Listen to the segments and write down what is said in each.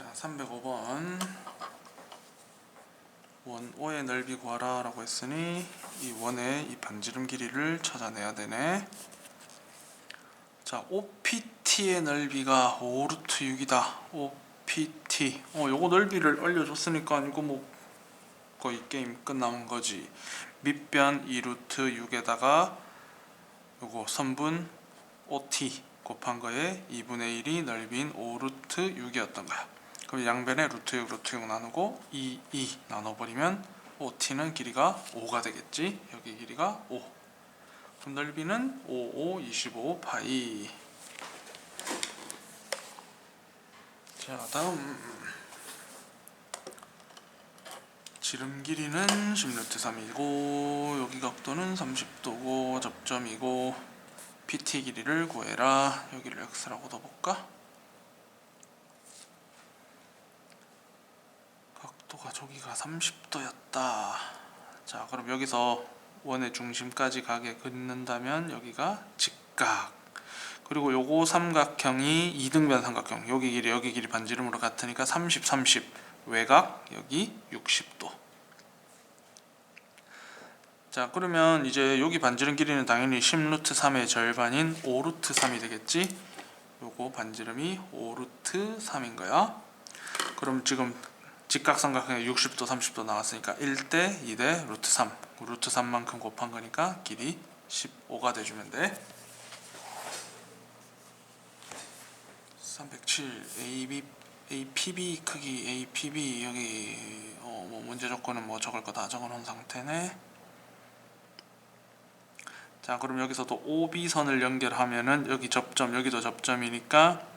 자, 305번. 원 O의 넓이 구하라 라고 했으니 이 원의 이 반지름 길이를 찾아내야 되네. 자, OPT의 넓이가 5루트 6이다. OPT 어, 요거 넓이를 알려줬으니까 이거 뭐 거의 게임 끝나는 거지. 밑변 2루트 6에다가 요거 선분 OT 곱한 거에 2분의 1이 넓이인 5루트 6이었던 거야. 그럼 양변에 루트 6, 루트 6 나누고 2, 2 나눠버리면 OT는 길이가 5가 되겠지. 여기 길이가 5. 그럼 넓이는 5, 5, 25 파이. 자, 다음 지름 길이는 10루트 3이고 여기 각도는 30도고 접점이고 PT 길이를 구해라. 여기를 x라고 넣어볼까? 각도가 저기가 30도였다. 자, 그럼 여기서 원의 중심까지 가게 긋는다면 여기가 직각. 그리고 요거 삼각형이 이등변 삼각형. 여기 길이 여기 길이 반지름으로 같으니까 30, 30. 외곽 여기 60도. 자 그러면 이제 여기 반지름 길이는 당연히 10루트 3의 절반인 5루트 3이 되겠지 요거 반지름이 5루트 3인 거야 그럼 지금 직각삼각형에 60도 30도 나왔으니까 1대 2대 루트 3 루트 3만큼 곱한 거니까 길이 15가 돼주면 돼. 307 AB APB 크기 APB 여기 어, 뭐 문제 조건은 뭐 적을 거 다. 적어놓은 상태네. 자 그럼 여기서 도 OB선을 연결하면은 여기 접점 여기도 접점이니까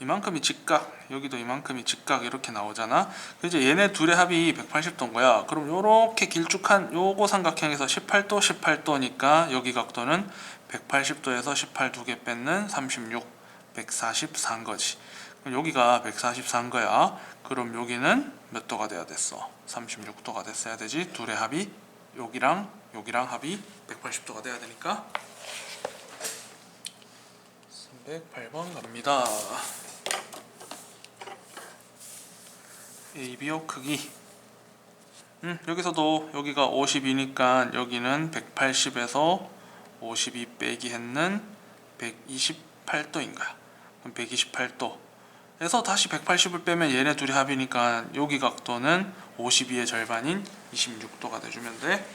이만큼이 직각 여기도 이만큼이 직각 이렇게 나오잖아. 이제 얘네 둘의 합이 180도인 거야. 그럼 요렇게 길쭉한 요거 삼각형에서 18도 18도니까 여기 각도는 180도에서 18 두 개 뺏는 36 144인 거지. 그럼 여기가 144인 거야. 그럼 여기는 몇 도가 돼야 됐어? 36도가 됐어야 되지. 둘의 합이 여기랑 여기랑 합이 180도가 돼야 되니까 308번 갑니다. ABO 크기. 음, 여기서도 여기가 52니까 여기는 180에서 52 빼기 했는 128도인 거야. 그럼 128도. 에서 다시 180을 빼면 얘네 둘이 합이니까 여기 각도는 52의 절반인 26도가 돼주면 돼.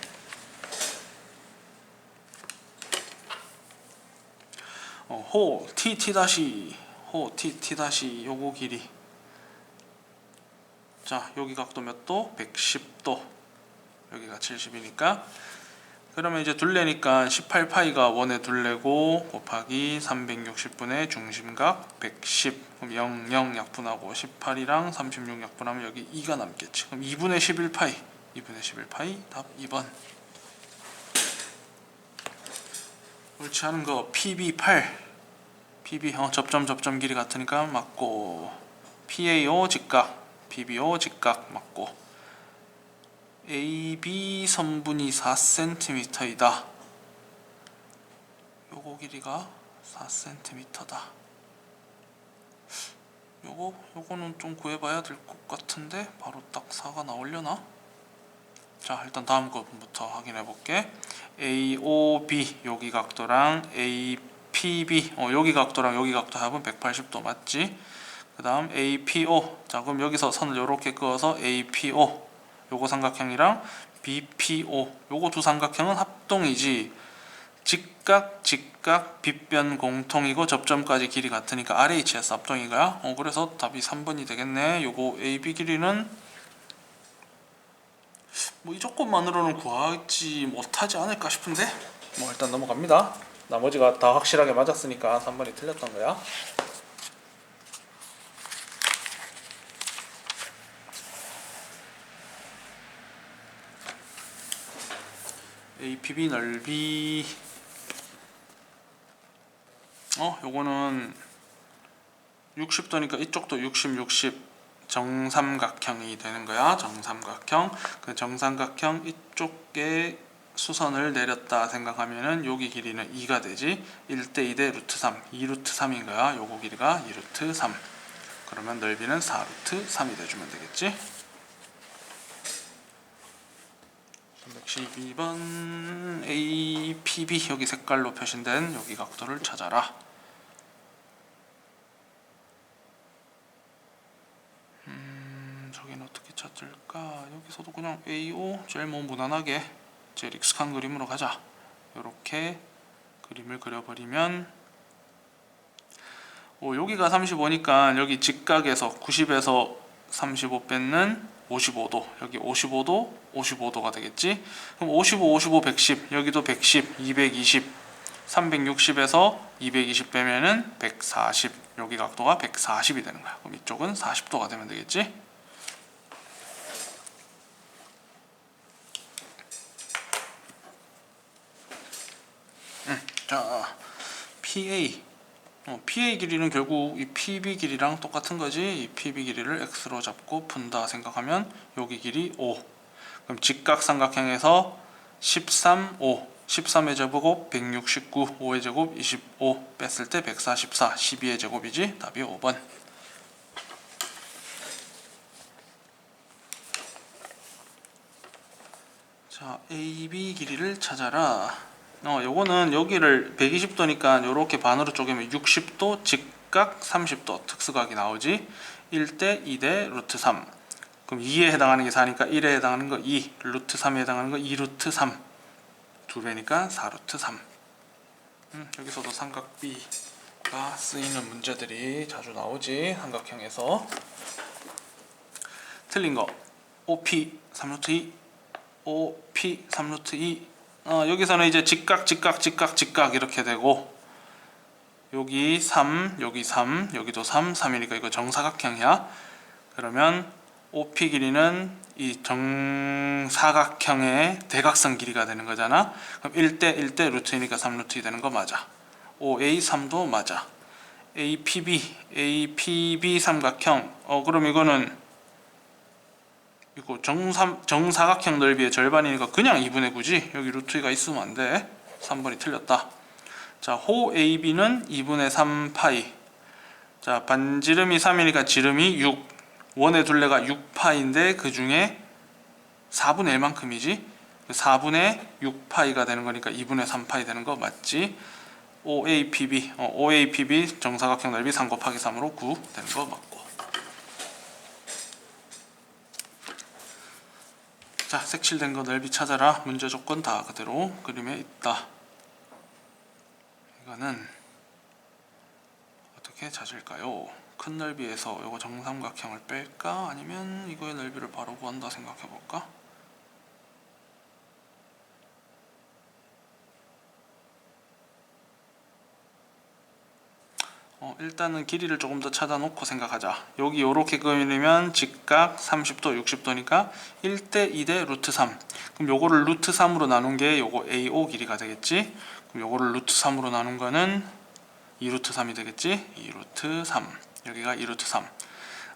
어, 호 t t 다시. 호 t t 다시. 요거 길이 자 여기 각도 몇 도? 110도. 여기가 70이니까? 그러면 이제 둘레니까 18파이가 원의 둘레고 곱하기 360분의 중심각 110 그럼 0, 0 약분하고 18이랑 36 약분하면 여기 2가 남겠지. 그럼 2분의 11파이. 2분의 11파이 답 2번. 옳지 않은 거. PB8 PB 어, 접점 접점 길이 같으니까 맞고. PAO 직각 PBO 직각 맞고 AB 선분이 4cm이다. 요거 길이가 4cm다. 요거 요거는 좀 구해봐야 될 것 같은데 바로 딱 4가 나오려나? 자 일단 다음 것부터 확인해 볼게. AOB 여기 각도랑 APB 어, 여기 각도랑 여기 각도 합은 180도 맞지? 그 다음 APO 자 그럼 여기서 선을 이렇게 그어서 APO 요거 삼각형이랑 BPO 요거 두 삼각형은 합동이지. 직각 직각 빗변 공통이고 접점까지 길이 같으니까 RHS 합동인 거야. 어, 그래서 답이 3번이 되겠네. 요거 AB 길이는 뭐 이 조건만으로는 구하지 못하지 않을까 싶은데? 뭐 일단 넘어갑니다. 나머지가 다 확실하게 맞았으니까 3번이 틀렸던 거야 APB 넓이 어 요거는 60도니까 이쪽도 60 60 정삼각형이 되는 거야. 정삼각형. 그 정삼각형 이쪽에 수선을 내렸다 생각하면은 여기 길이는 2가 되지. 1대 2대 루트 3. 2 루트 3인 거야. 요거 길이가 2 루트 3. 그러면 넓이는 4루트 3이 돼주면 되겠지? 312번 APB 여기 색깔로 표시된 여기 각도를 찾아라. 음, 저기는 어떻게 찾을까? 여기서도 그냥 AO 제일 뭐 무난하게 제일 익숙한 그림으로 가자. 이렇게 그림을 그려버리면 오, 여기가 35니까 여기 직각에서 90에서 35 뺏는 55도. 여기 55도 55도가 되겠지? 그럼 55 55 110 여기도 110 220 360에서 220 빼면은 140 여기 각도가 140이 되는 거야. 그럼 이쪽은 40도가 되면 되겠지? 음, 자 PA 어, PA 길이는 결국 이 PB 길이랑 똑같은 거지. 이 PB 길이를 x로 잡고 푼다 생각하면 여기 길이 5. 그럼 직각삼각형에서 13, 5. 13의 제곱 169, 5의 제곱 25 뺐을 때 144, 12의 제곱이지. 답이 5번. 자, AB 길이를 찾아라. 어, 요거는 여기를 120도니까 요렇게 반으로 쪼개면 60도, 직각 30도 특수각이 나오지. 1대 2대 루트 3. 그럼 2에 해당하는 게 4니까 1에 해당하는 거 2, 루트 3에 해당하는 거 2 루트 3. 두 배니까 4 루트 3. 음, 여기서도 삼각비가 쓰이는 문제들이 자주 나오지. 삼각형에서. 틀린 거. OP 3루트 2, OP 3루트 2. 어, 여기서는 이제 직각, 직각, 직각, 직각 이렇게 되고 여기 3, 여기 3, 여기도 3, 3이니까 이거 정사각형이야. 그러면 OP 길이는 이 정사각형의 대각선 길이가 되는 거잖아. 그럼 1대 1대 루트이니까 3루트 되는 거 맞아. OA 3도 맞아. APB, APB 삼각형. 어 그럼 이거는 이거 정삼, 정사각형 넓이의 절반이니까 그냥 2분의 9지? 여기 루트 2가 있으면 안돼. 3번이 틀렸다. 자호 AB는 2분의 3 파이. 자 반지름이 3이니까 지름이 6 원의 둘레가 6파인데 그 중에 4분의 1만큼이지? 4분의 6파이가 되는 거니까 2분의 3파이 되는 거 맞지? OAPB 어, OAPB 정사각형 넓이 3 곱하기 3으로 9 되는 거 맞고 자, 색칠된 거 넓이 찾아라. 문제 조건 다 그대로 그림에 있다. 이거는 어떻게 찾을까요? 큰 넓이에서 이거 정삼각형을 뺄까? 아니면 이거의 넓이를 바로 구한다 생각해 볼까? 어, 일단은 길이를 조금 더 찾아놓고 생각하자. 여기 요렇게 그리면 직각 30도, 60도니까 1대 2대 루트 3. 그럼 요거를 루트 3으로 나눈 게 요거 AO 길이가 되겠지. 그럼 요거를 루트 3으로 나눈 거는 2 루트 3이 되겠지. 2 루트 3. 여기가 2 루트 3.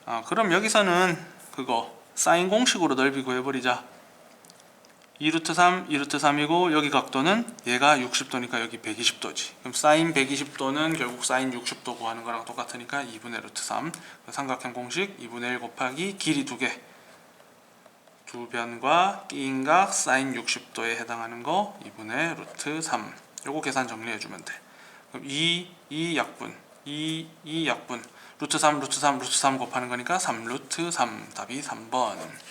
아, 그럼 여기서는 그거 사인 공식으로 넓이 구해버리자. 2루트 3, 2루트 3이고 여기 각도는 얘가 60도니까 여기 120도지. 그럼 사인 120도는 결국 사인 60도 구하는 거랑 똑같으니까 2분의 루트 3. 그 삼각형 공식 2분의 1 곱하기 길이 두 개. 두 변과 끼인각 사인 60도에 해당하는 거 2분의 루트 3. 요거 계산 정리해 주면 돼. 그럼 2, 2 약분, 2, 2 약분. 루트 3, 루트 3, 루트 3 곱하는 거니까 3 루트 3. 답이 3번.